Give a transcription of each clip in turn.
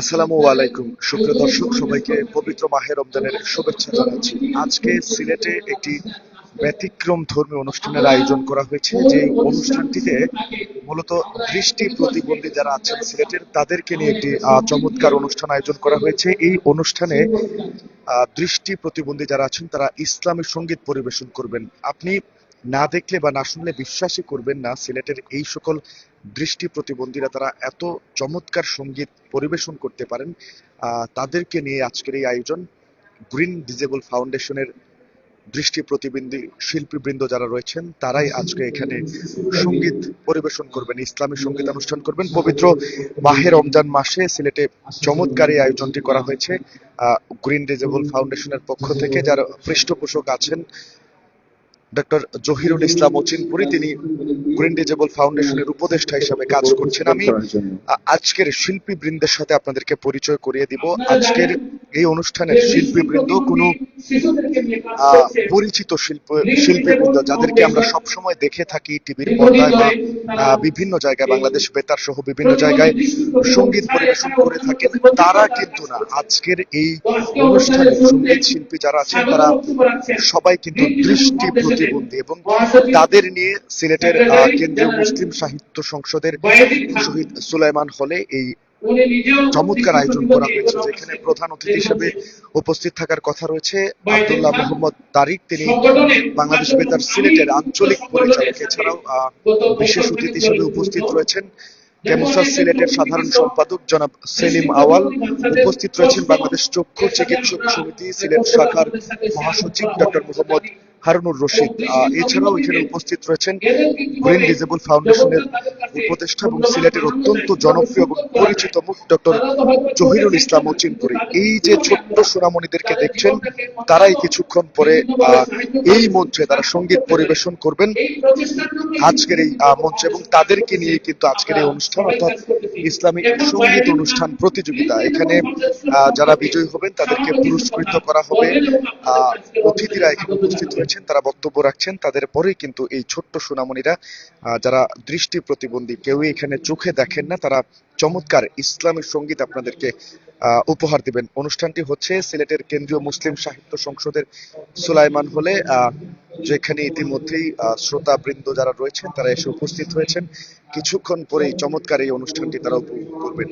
আসসালামু আলাইকুম। সুপ্রিয় দর্শক, সবাইকে পবিত্র মাহে রমজানের শুভেচ্ছা জানাচ্ছি। আজকে সিলেটে একটি ব্যতিক্রম ধর্মীয় অনুষ্ঠানের আয়োজন করা হয়েছে। যে অনুষ্ঠানটিতে মূলত দৃষ্টি প্রতিবন্ধী যারা আছেন সিলেটের, তাদেরকে নিয়ে একটি চমৎকার অনুষ্ঠান আয়োজন করা হয়েছে। এই অনুষ্ঠানে দৃষ্টি প্রতিবন্ধী যারা আছেন, তারা ইসলামী সংগীত পরিবেশন করবেন। আপনি না দেখলে বা না শুনলে বিশ্বাসই করবেন না। সিলেটের এই সকল দৃষ্টি প্রতিবন্ধীরা তারা এত চমৎকার সংগীত পরিবেশন করতে পারেন। তাদেরকে নিয়ে আজকের এই আয়োজন গ্রিন ডিজেবল ফাউন্ডেশনের দৃষ্টি প্রতিবন্ধী শিল্পীবৃন্দ যারা রয়েছেন, তারাই আজকে এখানে সংগীত পরিবেশন করবেন, ইসলামী সংগীত অনুষ্ঠান করবেন। পবিত্র মাহে রমজান মাসে সিলেটে চমৎকার এই আয়োজনটি করা হয়েছে। গ্রিন ডিজেবল ফাউন্ডেশনের পক্ষ থেকে যারা পৃষ্ঠপোষক আছেন ডক্টর জহিরুল ইসলাম অচিনপুরি তিনি গ্রিন ডিজেবল ফাউন্ডেশনের উপদেষ্টা হিসাবে কাজ করছেন। আমি আজকের শিল্পী বৃন্দের সাথে আপনাদেরকে পরিচয় করিয়ে দিব। আজকের এই অনুষ্ঠানের শিল্পী বৃন্দ কোনো পরিচিত শিল্প শিল্পী বৃন্দ যাদেরকে আমরা সব সময় দেখে থাকি টিভির পর্দায় বা বিভিন্ন জায়গায় বাংলাদেশ বেতার সহ বিভিন্ন জায়গায় সংগীত পরিবেশন করে থাকেন। তারা কিন্তু না আজকের এই অনুষ্ঠানে সংগীত শিল্পী যারা আছেন তারা সবাই কিন্তু দৃষ্টি প্রতিবন্ধী এবং তাদের নিয়ে সিলেটের কেন্দ্রীয় মুসলিম সাহিত্য সংসদের শহীদ সুলাইমান হলে এই চমৎকার আয়োজন করা হয়েছে যেখানে প্রধান অতিথি হিসেবে উপস্থিত থাকার কথা রয়েছে আব্দুল্লাহ মোহাম্মদ তারিক। তিনি বাংলাদেশ বেতার সিলেটের আঞ্চলিক পরিচালক। এছাড়াও বিশেষ অতিথি হিসেবে উপস্থিত রয়েছেন ক্যামসার সিলেটের সাধারণ সম্পাদক জনাব সেলিম আওয়াল। উপস্থিত রয়েছেন বাংলাদেশ চক্ষু চিকিৎসক সমিতি সিলেট শাখার মহাসচিব ডক্টর মোহাম্মদ হারুনুর রশিদ এছাড়াও এখানে উপস্থিত রয়েছেন গ্রিন ডিজেবল ফাউন্ডেশনের উপদেষ্টা এবং সিলেটের অত্যন্ত জনপ্রিয় এবং পরিচিত মুখ ডক্টর জহিরুল ইসলাম মচিনপুরি এই যে ছোট্ট সোনামণিদেরকে দেখছেন তারাই কিছুক্ষণ পরে এই মঞ্চে তারা সংগীত পরিবেশন করবেন আজকের এই মঞ্চে এবং তাদেরকে নিয়ে কিন্তু আজকের এই অনুষ্ঠান অর্থাৎ ইসলামিক সংগীত অনুষ্ঠান প্রতিযোগিতা। এখানে আহ, যারা বিজয়ী হবেন তাদেরকে পুরস্কৃত করা হবে। আহ, অতিথিরা এখানে উপস্থিত রয়েছেন তারা বক্তব্য রাখছেন, তাদের পরেই কিন্তু এই ছোট্ট সোনামণিরা যারা দৃষ্টি প্রতিবন্ধী, কেউই এখানে চোখে দেখেন না, তারা চমৎকার ইসলামী সংগীত আপনাদেরকে উপহার দিবেন। অনুষ্ঠানটি হচ্ছে সিলেটের কেন্দ্রীয় মুসলিম সাহিত্য সংসদের সুলাইমান হলে যেখানে ইতিমধ্যেই শ্রোতা বৃন্দ যারা রয়েছেন, তারা এসে উপস্থিত হয়েছেন। কিছুক্ষণ পরেই চমৎকার এই অনুষ্ঠানটি তারা উপভোগ করবেন।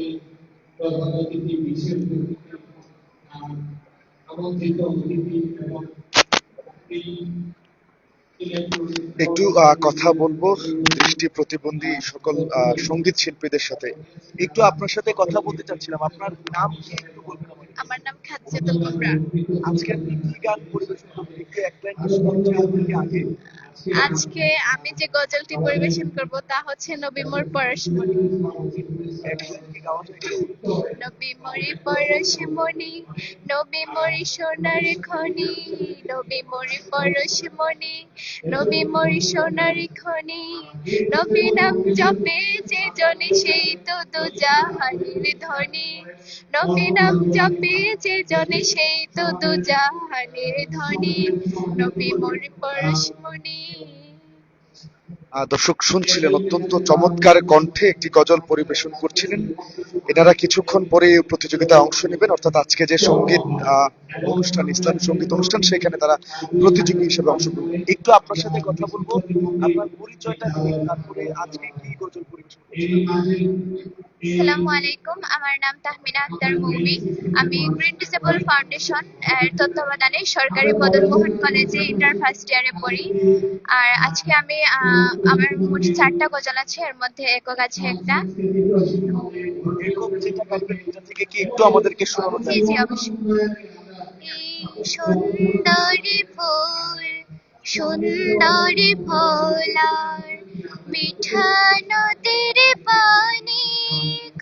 একটু কথা বলব দৃষ্টি প্রতিবন্ধী সকল আহ, সংগীত শিল্পীদের সাথে। একটু আপনার সাথে কথা বলতে চাচ্ছিলাম। আপনার নাম কি একটু বলবেন আমার নাম খাদিজাতুল কুবরা আজকে আপনি কি গান পরিবেশন করবেন একটু এক লাইন আগে? আজকে আমি যে গজলটি পরিবেশন করব তা হচ্ছে নবী মোর পরশমণি? নবী মরি পরশমণি নবী মরি সোনার খনি নবী মরি পরশমণি নবী মরি সোনার খনি। নবী নাম জপে যে জনে সেই তো দু জাহানের ধনী নবী নাম জপে যে জনে সেই তো দু জাহানের ধনী নবী মরি পরশমণি আহ, দর্শক শুনছিলেন, অত্যন্ত চমৎকার কণ্ঠে একটি গজল পরিবেশন করছিলেন। এনারা কিছুক্ষণ পরে প্রতিযোগিতায় অংশ নেবেন, অর্থাৎ আজকে যে সংগীত অনুষ্ঠান, ইসলামী সংগীত অনুষ্ঠান, সেখানে তারা প্রতিযোগী হিসেবে অংশ নেবেন একটু আপনার সাথে কথা বলব, আপনার পরিচয়টা তারপরে আজকে কি গজল পরিবেশন আসসালামু আলাইকুম। আমার নাম তাহমিনা আক্তার মৌমি। আমি গ্রিন ডিসেবল ফাউন্ডেশন এর তত্ত্বাবধানে সরকারি মদন মোহন কলেজে ইন্টার ফার্স্ট ইয়ারে পড়ি। আর আজকে আমি আমার মোট চারটা গজল আছে, এর মধ্যে একক আছে একটা। অবশ্যই। সুন্দরী ফুল, সুন্দরী ফলার, মিঠা নদীর পানি।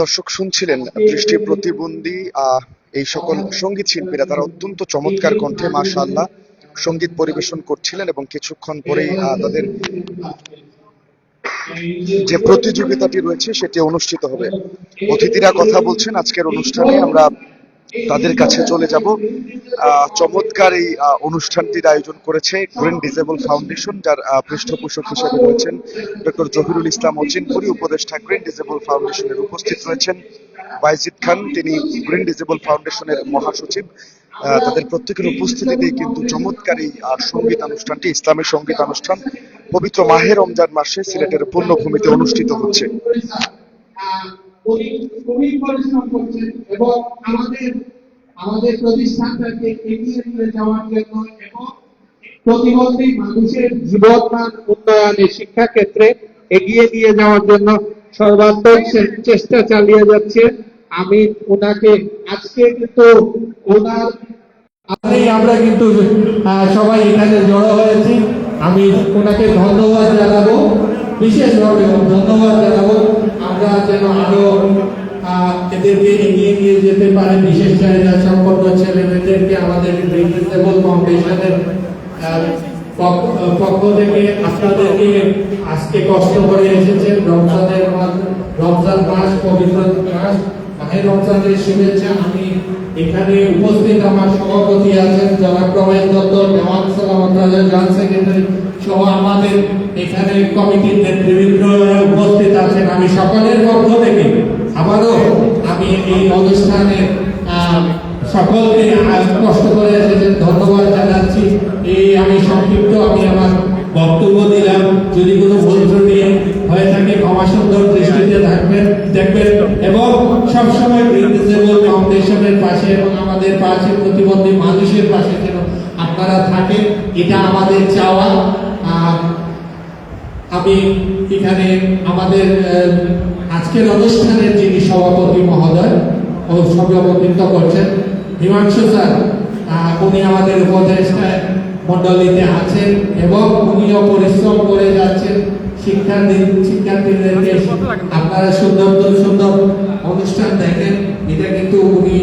দর্শক শুনছিলেন দৃষ্টি প্রতিবন্ধী এই সকল সংগীত শিল্পীরা। তারা অত্যন্ত চমৎকার কণ্ঠে, মাশাআল্লাহ, সংগীত পরিবেশন করছিলেন এবং কিছুক্ষণ পরেই তাদের যে প্রতিযোগিতাটি রয়েছে, সেটি অনুষ্ঠিত হবে। অতিথিরা কথা বলছেন, আজকের অনুষ্ঠানে আমরা তাদের কাছে চলে যাব। চমৎকার এই অনুষ্ঠানটির আয়োজন করেছে গ্রিন ডিজেবল ফাউন্ডেশন যার পৃষ্ঠপোষক হিসেবে রয়েছেন ডক্টর জহিরুল ইসলাম অচিনপুরি উপদেষ্টা গ্রিন ডিজেবল ফাউন্ডেশনের উপস্থিত রয়েছেন। বাইজিদ খান, তিনি গ্রিন ডিজেবল ফাউন্ডেশনের মহাসচিব। তাদের প্রত্যেকের উপস্থিতিতেই কিন্তু চমৎকার সংগীত অনুষ্ঠানটি ইসলামী সংগীত অনুষ্ঠান পবিত্র মাহে রমজান মাসে সিলেটের পূর্ণভূমিতে অনুষ্ঠিত হচ্ছে। উনি খুবই পরিশ্রম করছেন এবং আমাদের আমাদের প্রতিষ্ঠানটাকে এগিয়ে নিয়ে যাওয়ার জন্য এবং প্রতিবন্ধী মানুষের জীবনমান উন্নয়নে শিক্ষা ক্ষেত্রে এগিয়ে নিয়ে যাওয়ার জন্য সর্বাত্মক চেষ্টা চালিয়ে যাচ্ছে। আমি ওনাকে আজকে কিন্তু ওনার আমরা কিন্তু সবাই এখানে জড়ো হয়েছি। আমি ওনাকে ধন্যবাদ জানাব, বিশেষভাবে ধন্যবাদ জানাব। আমরা যেন আরও এদেরকে এগিয়ে নিয়ে যেতে পারে। বিশেষ চাহিদা সম্পন্ন ছেলে মেয়েদেরকে আমাদের ডিসেবল ফাউন্ডেশনের পক্ষ- থেকে আপনাদেরকে আজকে কষ্ট করে এসেছেন। রমজানের রমজান মাস, পবিত্র মাস। মাহের রমজানের শুভেচ্ছা। আমি এখানে উপস্থিত আমার সভাপতি আছেন, জনাব প্রবাহ দত্ত সালামত রাজা জয়েন্ট সেক্রেটারি সহ আমাদের এখানে কমিটির নেতৃবৃন্দ উপস্থিত আছেন। আমি সকলের পক্ষ থেকে, আবারও আমি এই অনুষ্ঠানে সকলকে কষ্ট করে এসেছেন, ধন্যবাদ জানাচ্ছি। এই আমি সংক্ষিপ্ত আমি আমার বক্তব্য দিলাম। যদি কোনো ভুল ত্রুটি হয়ে থাকে, ক্ষমা সুন্দর দৃষ্টিতে থাকবেন, দেখবেন। এবং সবসময় ডিসেবল ফাউন্ডেশনের পাশে এবং আমাদের পাশে প্রতিবন্ধী মানুষের পাশে যেন আপনারা থাকেন, এটা আমাদের চাওয়া। আহ, আমি এখানে আমাদের আজকের অনুষ্ঠানের যিনি সভাপতি মহোদয় ও সভাপতিত্ব করছেন হিমাংশু স্যার উনি আমাদের উপদেষ্টা মন্ডলীতে আছেন এবং উনিও পরিশ্রম করে যাচ্ছেন শিক্ষার্থী শিক্ষার্থীদেরকে আপনারা সুন্দর সুন্দর অনুষ্ঠান দেখেন। এটা কিন্তু উনি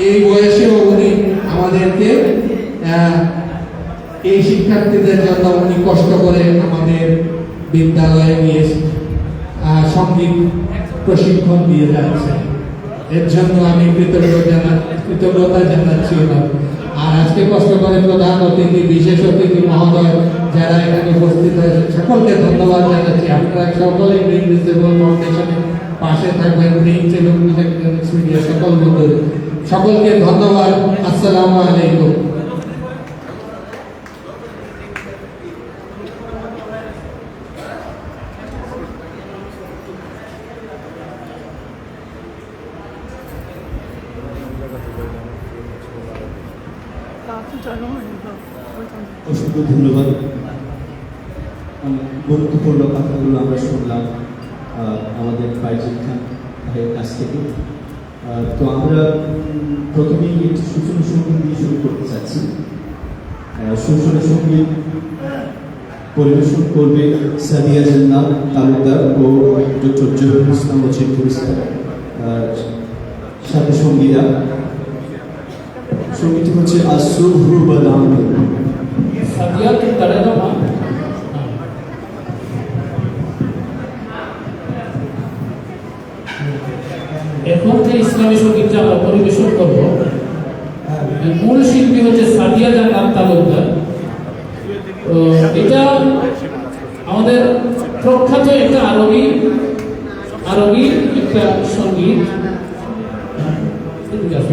এই বয়সেও উনি আমাদেরকে আহ, এই শিক্ষার্থীদের জন্য উনি কষ্ট করে আমাদের বিদ্যালয়ে নিয়ে সংগীত প্রশিক্ষণ দিয়ে যাচ্ছে। এর জন্য আমি কৃতজ্ঞতা জানা, কৃতজ্ঞতা জানাচ্ছি। আর আজকে কষ্ট করে প্রধান অতিথি, বিশেষ অতিথি মহোদয় যারা এখানে উপস্থিত হয়েছে সকলকে ধন্যবাদ জানাচ্ছি। আপনারা সকলে ফাউন্ডেশনের পাশে থাকবেন সকল সকলকে ধন্যবাদ। আসসালামু আলাইকুম। অসংখ্য ধন্যবাদ। গুরুত্বপূর্ণ কথাগুলো আমরা শুনলাম আমাদের বাইজিৎ খান ভাইয়ের কাছ থেকে। তো আমরা প্রথমেই একটি সূচনা সংগীত দিয়ে শুরু করতে চাচ্ছি। সূচনা সংগীত পরিবেশন করবে সাদিয়া জান্না তালুকদার ও ডক্টর জহিরুল ইসলাম অচিন পুরস্কার সাথে সঙ্গীরা। সঙ্গীতটি হচ্ছে বাদাম সাদিয়া কি করে না এখন যে ইসলামী সঙ্গীতটা আমরা পরিবেশন করব মূল শিল্পী হচ্ছে সাদিয়া জান্নাত তালুকদার এটা আমাদের প্রখ্যাত একটা আরবি আরবি একটা সংগীত ঠিক আছে।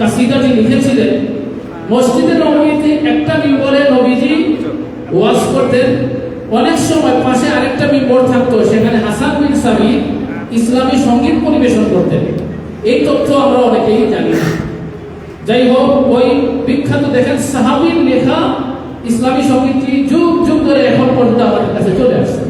কাসিদাটি লিখেছিলেন। মসজিদে নববীতে একটা মিম্বরে নবীজি ওয়াজ করতেন। অনেক সময় পাশে আরেকটা মিম্বর থাকতো, সেখানে হাসান বিন সাবির ইসলামী সংগীত পরিবেশন করতেন। এই তথ্য আমরা অনেকেই জানি যাই হোক, ওই বিখ্যাত দেখেন সাহাবির লেখা ইসলামী সঙ্গীতটি যুগ যুগ ধরে এখন পর্যন্ত আমাদের কাছে চলে আসছে।